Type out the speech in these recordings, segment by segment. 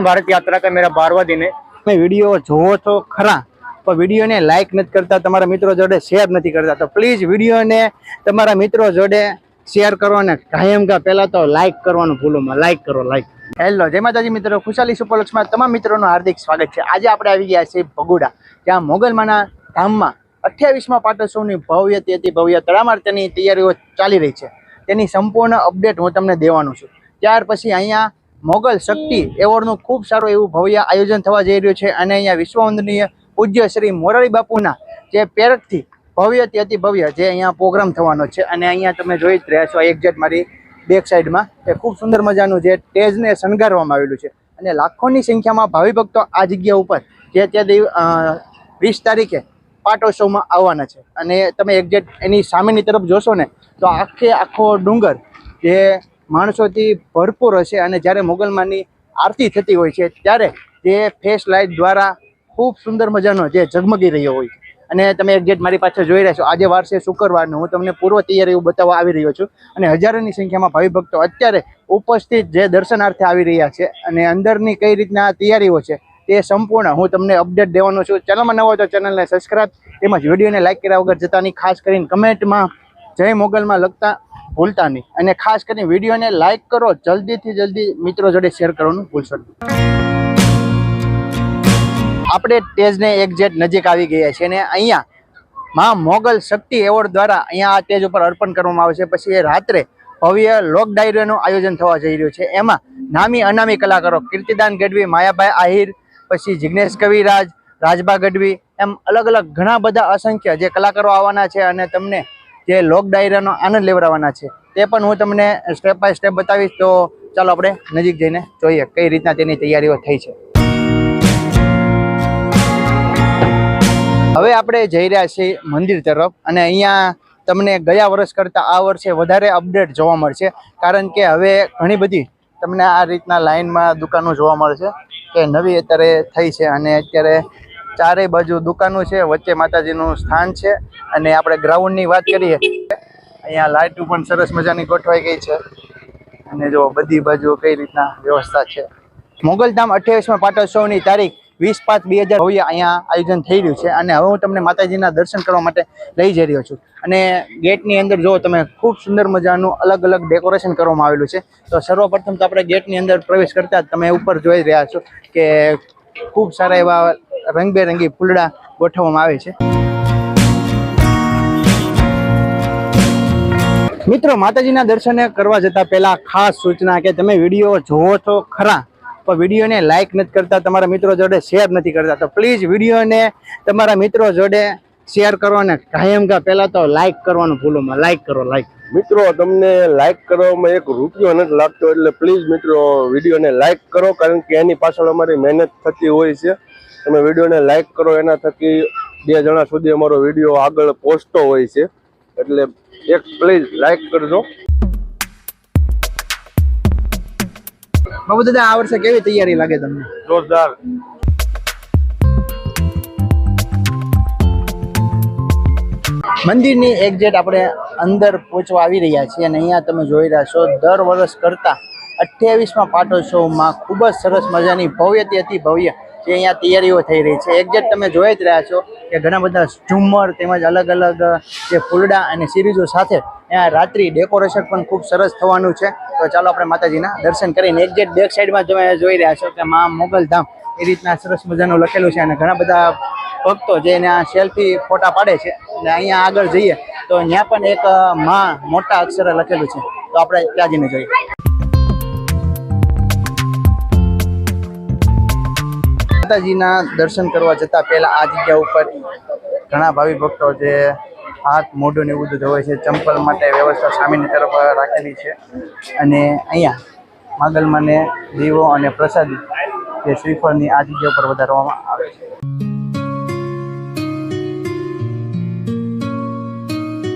સંપૂર્ણ ભારત યાત્રા કા મેરા બારવા દિન. હે તમે વીડિયો જોવો છો ખરા, પણ વિડીયોને લાઈક નથી કરતા, તમારા મિત્રો જોડે શેર નથી કરતા. તો પ્લીઝ વિડીયોને તમારા મિત્રો જોડે શેર કરો અને કાયમ કા પહેલા તો લાઈક કરવાનું ભૂલોમાં લાઈક કરો લાઈક હેલો જય માતાજી મિત્રો. ખુશાલી સુપરલક્ષમાં તમામ મિત્રોનું હાર્દિક સ્વાગત છે. આજે આપણે આવી ગયા છીએ ભગુડા ત્યાં મોગલમાના ધામમાં અઠ્યાવીસમાં પાટોત્સવની ભવ્ય તેથી ભવ્ય તડામાર તેની તૈયારીઓ ચાલી રહી છે. તેની સંપૂર્ણ અપડેટ હું તમને દેવાનું છું. ત્યાર પછી અહીંયા મોગલ શક્તિ એવોર્ડનું ખૂબ સારું એવું ભવ્ય આયોજન થવા જઈ રહ્યું છે. અને અહીંયા વિશ્વવંદનીય પૂજ્ય શ્રી મોરારી બાપુના જે પેરકથી ભવ્ય તે અતિ ભવ્ય જે અહીંયા પ્રોગ્રામ થવાનો છે. અને અહીંયા તમે જોઈ જ રહ્યા છો એક્ઝેટ મારી બેક સાઈડમાં એ ખૂબ સુંદર મજાનું જે સ્ટેજને શણગારવામાં આવેલું છે. અને લાખોની સંખ્યામાં ભાવિ ભક્તો આ જગ્યા ઉપર જે તે દિવ વીસ તારીખે પાટોત્સવમાં આવવાના છે. અને તમે એક્ઝેટ એની સામેની તરફ જોશો ને, તો આખે આખો ડુંગર જે માણસોથી ભરપૂર હશે અને જ્યારે મોગલમાની આરતી થતી હોય છે, ત્યારે જે ફેસ લાઇટ દ્વારા ખૂબ સુંદર મજાનો જે ઝગમગી રહ્યો હોય છે. અને તમે એક્ઝેક્ટ મારી પાછળ જોઈ રહ્યા છો. આજે વાર છે શુક્રવારનું. હું તમને પૂર્વ તૈયારી એવું બતાવવા આવી રહ્યો છું. અને હજારોની સંખ્યામાં ભાવિ ભક્તો અત્યારે ઉપસ્થિત જે દર્શનાર્થે આવી રહ્યા છે અને અંદરની કઈ રીતના તૈયારીઓ છે તે સંપૂર્ણ હું તમને અપડેટ દેવાનો છું. ચેનલમાં નવો તો ચેનલને સબસ્ક્રાઇબ તેમજ વિડીયોને લાઇક કર્યા વગર જતાની ખાસ કરીને કમેન્ટમાં જય મોગલમાં લખતા ભૂલતા નહીં. અને ખાસ કરીને વિડીયોને લાઇક કરો, જલ્દીથી જલ્દી મિત્રો જોડે શેર કરવાનું ભૂલશો નહીં. આપણે સ્ટેજને એક્ઝેક્ટ નજીક આવી ગયા છે અને અહીંયા માં મોગલ શક્તિ એવોર્ડ દ્વારા અહીંયા આ સ્ટેજ ઉપર અર્પણ કરવામાં આવે છે. પછી રાત્રે ભવ્ય લોક ડાયરીનું આયોજન થવા જઈ રહ્યું છે. એમાં નામી અનામી કલાકારો કીર્તિદાન ગઢવી, માયાભાઈ આહિર, પછી જિગ્નેશ કવિરાજ રાજબા ગઢવી એમ અલગ અલગ ઘણા બધા અસંખ્ય જે કલાકારો આવવાના છે અને તમને જે લોક ડાયરાનો આનંદ લેવડાવવાના છે તે પણ હું તમને સ્ટેપ બાય સ્ટેપ બતાવીશ. તો ચાલો આપણે નજીક જઈને જોઈએ કઈ રીતના તેની તૈયારીઓ થઈ છે. હવે આપણે જઈ રહ્યા છીએ મંદિર તરફ અને અહીંયા તમને ગયા વર્ષ કરતાં આ વર્ષે વધારે અપડેટ જોવા મળશે. કારણ કે હવે ઘણી બધી તમને આ રીતના લાઇનમાં દુકાનો જોવા મળશે કે નવી અત્યારે થઈ છે અને અત્યારે ચારેય બાજુ દુકાનો છે, વચ્ચે માતાજીનું સ્થાન છે અને આપણે ગ્રાઉન્ડની વાત કરીએ, અહીંયા લાઇટો પણ સરસ મજાની ગોઠવાઈ ગઈ છે અને જો બધી બાજુ કઈ રીતના વ્યવસ્થા છે. મોગલધામ અઠ્યાવીસમાં પાટોત્સવની તારીખ વીસ પાંચ બે હજાર ભવ્ય અહીંયા આયોજન થઈ રહ્યું છે અને હવે હું તમને માતાજીના દર્શન કરવા માટે લઈ જઈ રહ્યો છું. અને ગેટની અંદર જો તમે ખૂબ સુંદર મજાનું અલગ અલગ ડેકોરેશન કરવામાં આવેલું છે, તો સર્વપ્રથમ તો આપણે ગેટની અંદર પ્રવેશ કરતા તમે ઉપર જોઈ રહ્યા છો કે ખૂબ સારા એવા રંગબેરંગી ફૂલડા ગોઠવવામાં આવે છે. મિત્રો, માતાજીના દર્શને કરવા જતા પહેલા ખાસ સૂચના કે તમે વીડિયો જોવો છો ખરા, પણ વિડીયોને લાઇક નથી કરતા, તમારા મિત્રો જોડે શેર નથી કરતા, તો પ્લીઝ વિડીયોને તમારા મિત્રો જોડે શેર કરો અને કાયમ કા પહેલા તો લાઈક કરવાનું ભૂલોમાં લાઈક કરો લાઈક મિત્રો, તમને લાઈક કરવામાં એક રૂપિયો નથી લાગતો, એટલે પ્લીઝ મિત્રો, વિડીયોને લાઈક કરો, કારણ કે એની પાછળ અમારી મહેનત થતી હોય છે. તમે વિડીયોને લાઇક કરો એના થકી બે જણા સુધી અમારો વીડિયો આગળ પહોંચતો હોય છે. એટલે એક પ્લીઝ લાઇક કરજો. બાબુ દાદા આ વર્ષે કેવી તૈયારી લાગે તમને? જોરદાર. મંદિરની એક્ઝેટ આપણે અંદર પહોંચવા આવી રહ્યા છીએ અને અહીંયા તમે જોઈ રહ્યા છો દર વર્ષ કરતાં અઠ્યાવીસમાં પાટોત્સવમાં ખૂબ જ સરસ મજાની ભવ્યથી અતિ ભવ્ય જે અહીંયા તૈયારીઓ થઈ રહી છે. એક્ઝેક્ટ તમે જોઈ જ રહ્યા છો કે ઘણા બધા ઝુમ્મર તેમજ અલગ અલગ, જે ફૂલડા અને સિરીઝો સાથે અહીંયા રાત્રિ ડેકોરેશન પણ ખૂબ સરસ થવાનું છે. તો ચાલો આપણે માતાજીના દર્શન કરીને એક્ઝેક્ટ બેક સાઈડમાં તમે જોઈ રહ્યા છો કે મા મોગલધામ એ રીતના સરસ મજાનું લખેલું છે અને ઘણા બધા ભક્તો જે એને સેલ્ફી ફોટા પાડે છે અને અહીંયા આગળ જઈએ તો ત્યાં પણ એક મા મોટા અક્ષરે લખેલું છે. તો આપણે ત્યાં જઈને જોઈએ. માતાજીના દર્શન કરવા જતા પહેલા આ જગ્યા ઉપર ઘણા ભાવિ ભક્તો જે હાથ, મોઢું ને એવું બધું ધોવે છે, ચંપલ માટે વ્યવસ્થા સામેની તરફ રાખેલી છે. અને અહીંયા માગલમાને દીવો અને પ્રસાદી જે શ્રીફળની આ જગ્યા ઉપર વધારવામાં આવે છે.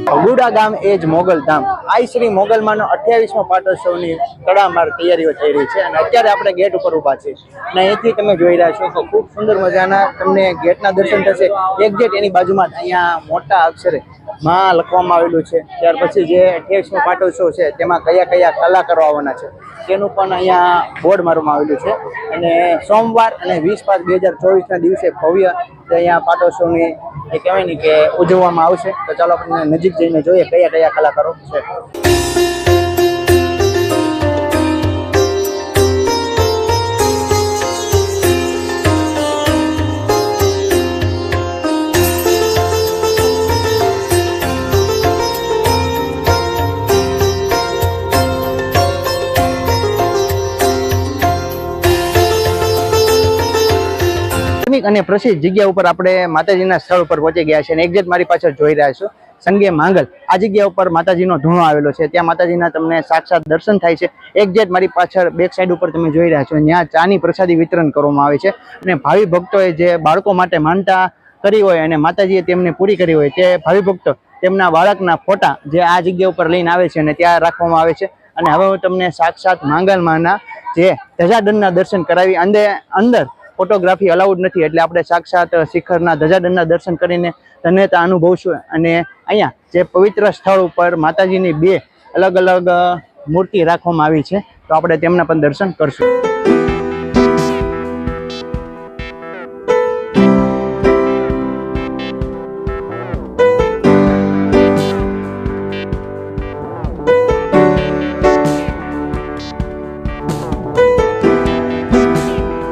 ભગુડા ગામ એ જ મોગલ ધામ. આ શ્રી મોગલમાંનો અઠ્યાવીસમો પાટોત્સવની તડામાર તૈયારીઓ થઈ રહી છે અને અત્યારે આપણે ગેટ ઉપર ઊભા છે અને અહીંથી તમે જોઈ રહ્યા છો તો ખૂબ સુંદર મજાના તમને ગેટના દર્શન થશે. એક્ઝેક્ટ એની બાજુમાં અહીંયા મોટા અક્ષરે માં લખવામાં આવેલું છે. ત્યાર પછી જે અઠ્યાવીસમો પાટોત્સવ છે, તેમાં કયા કયા કલાકારો આવવાના છે, તેનું પણ અહીંયા બોર્ડ મારવામાં આવેલું છે. અને સોમવાર અને વીસ પાંચ બે હજાર ચોવીસના દિવસે ભવ્ય અહીંયા પાટોત્સવની એ કહેવાય ને કે ઉજવવામાં આવશે. તો ચાલો આપણે નજીક જઈને જોઈએ કયા કયા કલાકારો છે. ધાર્મિક અને પ્રસિદ્ધ જગ્યા ઉપર આપણે માતાજીના સ્થળ ઉપર પહોંચી ગયા છે અને એક્ઝેક્ટ મારી પાછળ જોઈ રહ્યા છો, સંગે માંગલ. આ જગ્યા ઉપર માતાજીનો ધૂણો આવેલો છે. ત્યાં માતાજીના તમને સાક્ષાત દર્શન થાય છે. એક્ઝેક્ટ મારી પાછળ બેક સાઈડ ઉપર તમે જોઈ રહ્યા છો. ત્યાં ચાની પ્રસાદી વિતરણ કરવામાં આવે છે અને ભાવિ ભક્તોએ જે બાળકો માટે માનતા કરી હોય અને માતાજીએ તેમને પૂરી કરી હોય તે ભાવિ ભક્તો તેમના બાળકના ફોટા જે આ જગ્યા ઉપર લઈને આવે છે અને ત્યાં રાખવામાં આવે છે. અને હવે હું તમને સાક્ષાત માંગલમાંના જે ધજાદનના દર્શન કરાવી અંદર અંદર ફોટોગ્રાફી અલાઉડ નથી એટલે આપણે સાક્ષાત શિખરના ધજાદંડના દર્શન કરીને ધન્યતા અનુભવશું. અને અહીંયા જે પવિત્ર સ્થળ ઉપર માતાજીની બે અલગ અલગ મૂર્તિ રાખવામાં આવી છે, તો આપણે તેમના પણ દર્શન કરશું.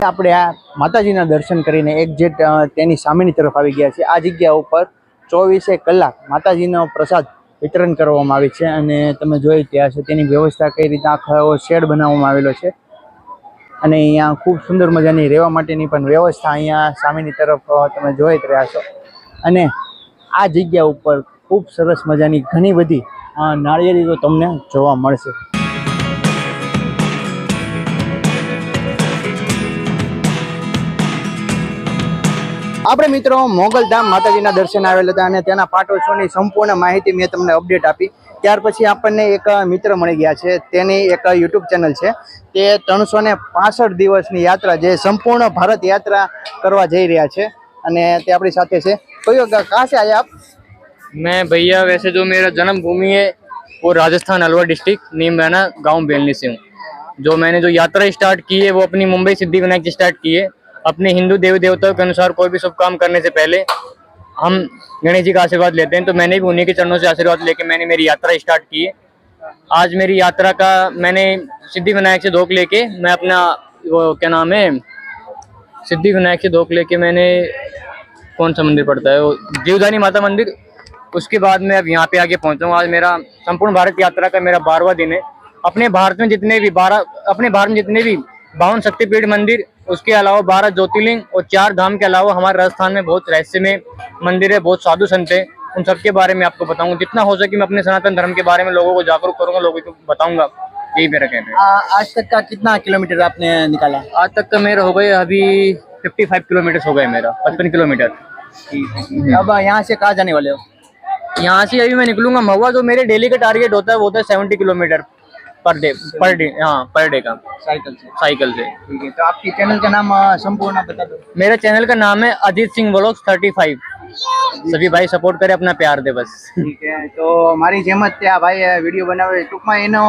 આપણે આ માતાજીના દર્શન કરીને એક જેટ તેની સામેની તરફ આવી ગયા છે. આ જગ્યા ઉપર ચોવીસે કલાક માતાજીનો પ્રસાદ વિતરણ કરવામાં આવે છે અને તમે જોઈ ત્યાં છે તેની વ્યવસ્થા કઈ રીતે આખો શેડ બનાવવામાં આવેલો છે. અને અહીંયા ખૂબ સુંદર મજાની રહેવા માટેની પણ વ્યવસ્થા અહીંયા સામેની તરફ તમે જોઈ જ રહ્યા છો. અને આ જગ્યા ઉપર ખૂબ સરસ મજાની ઘણી બધી નાળિયેરી તમને જોવા મળશે. આપણે મિત્રો મોગલધામ માતાજીના દર્શન આવેલા હતા અને તેના પાટોત્સવની સંપૂર્ણ માહિતી મેં તમને અપડેટ આપી. ત્યાર પછી આપણને એક મિત્ર મળી ગયા છે, તેની એક યુટ્યુબ ચેનલ છે. તે ત્રણસો દિવસની યાત્રા, જે સંપૂર્ણ ભારત યાત્રા કરવા જઈ રહ્યા છે અને તે આપણી સાથે છે. કયો કહાં છે આજે આપ? મેં ભૈયા, વેસે જો मेरा जन्मभूमि है वो राजस्थान अलवर डिस्ट्रिक्ट नीमराना गांव बेलनी से हूँ जो मैंने जो यात्रा અપની મુંબઈ સિદ્ધિ વિનાયક સ્ટાર્ટ કીએ अपने हिंदू देवी देवताओं के अनुसार कोई भी शुभ काम करने से पहले हम गणेश जी का आशीर्वाद लेते हैं। तो मैंने भी उन्हीं के चरणों से आशीर्वाद लेके मैंने मेरी यात्रा स्टार्ट की है। आज मेरी यात्रा का मैंने सिद्धि विनायक से धोख लेके मैं अपना वो क्या नाम है सिद्धि विनायक से धोख लेके मैंने कौन सा मंदिर पड़ता है वो जीवदानी माता मंदिर। उसके बाद मैं अब यहाँ पे आके पहुँचा हूँ। आज मेरा संपूर्ण भारत यात्रा का मेरा बारहवा दिन है। अपने भारत में जितने भी बारह, अपने भारत में जितने भी बावन शक्तिपीठ मंदिर उसके अलावा बारह ज्योतिर्लिंग और चार धाम के अलावा हमारे राजस्थान में बहुत रहस्य में मंदिर है बहुत साधु संत है। उन सबके बारे में आपको बताऊँगा। जितना हो सके मैं अपने सनातन धर्म के बारे में लोगों को जागरूक करूँगा लोगों को बताऊँगा। यही मेरा कहना है। आज तक का कितना किलोमीटर आपने निकाला? आज तक का मेरा हो गए अभी 55 किलोमीटर हो गए मेरा पचपन किलोमीटर। अब यहाँ से कहाँ जाने वाले हो? यहाँ से अभी मैं निकलूँगा। महुआ जो मेरे डेली का टारगेट होता है वो होता है seventy kilometre. पर डे पर डे हाँ पर डे का साइकिल से साइकिल से ठीक है तो आपकी चैनल का नाम अ, संपूर्ण आप बता दो मेरे चैनल का नाम है Ajit Singh blogs thirty five सभी भाई सपोर्ट करें अपना प्यार दे बस ઠીક છે તો મારી જેમ જ તે આ ભાઈ વિડીયો બનાવે છે. ટૂંકમાં એનો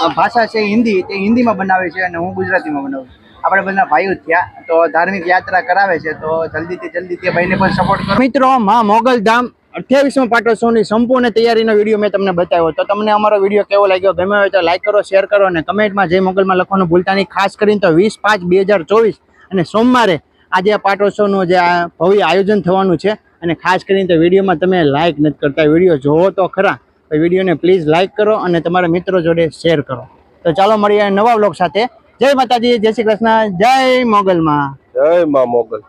અ, ભાષા છે હિન્દી તે હિન્દીમાં બનાવે છે અને હું ગુજરાતીમાં બનાવું છું. આપણે બધા ભાઈઓ જ થયા તો ધાર્મિક યાત્રા કરાવે છે તો જલ્દીથી જલ્દી તે ભાઈને પણ સપોર્ટ કરો મિત્રો માં મોગલધામ અઠ્યાવીસમો પાટોત્સવની સંપૂર્ણ તૈયારીનો વીડિયો મેં તમને બતાવ્યો. તો તમને અમારો વીડિયો કેવો લાગ્યો? ગમે હોય તો લાઈક કરો શેર કરો અને કમેન્ટમાં જય મોગલમાં લખવાનું ભૂલતા નહીં. ખાસ કરીને તો વીસ પાંચ બે અને સોમવારે આજે આ પાટોત્સવનું જે આ ભવ્ય આયોજન થવાનું છે અને ખાસ કરીને તો વિડીયોમાં તમે લાઈક નથી કરતા. વીડિયો જોવો તો ખરા તો વિડીયોને પ્લીઝ લાઈક કરો અને તમારા મિત્રો જોડે શેર કરો. તો ચાલો મળીએ નવા બ્લોગ સાથે. જય માતાજી, જય શ્રી કૃષ્ણ, જય મોગલમાં. જય મા મોગલ.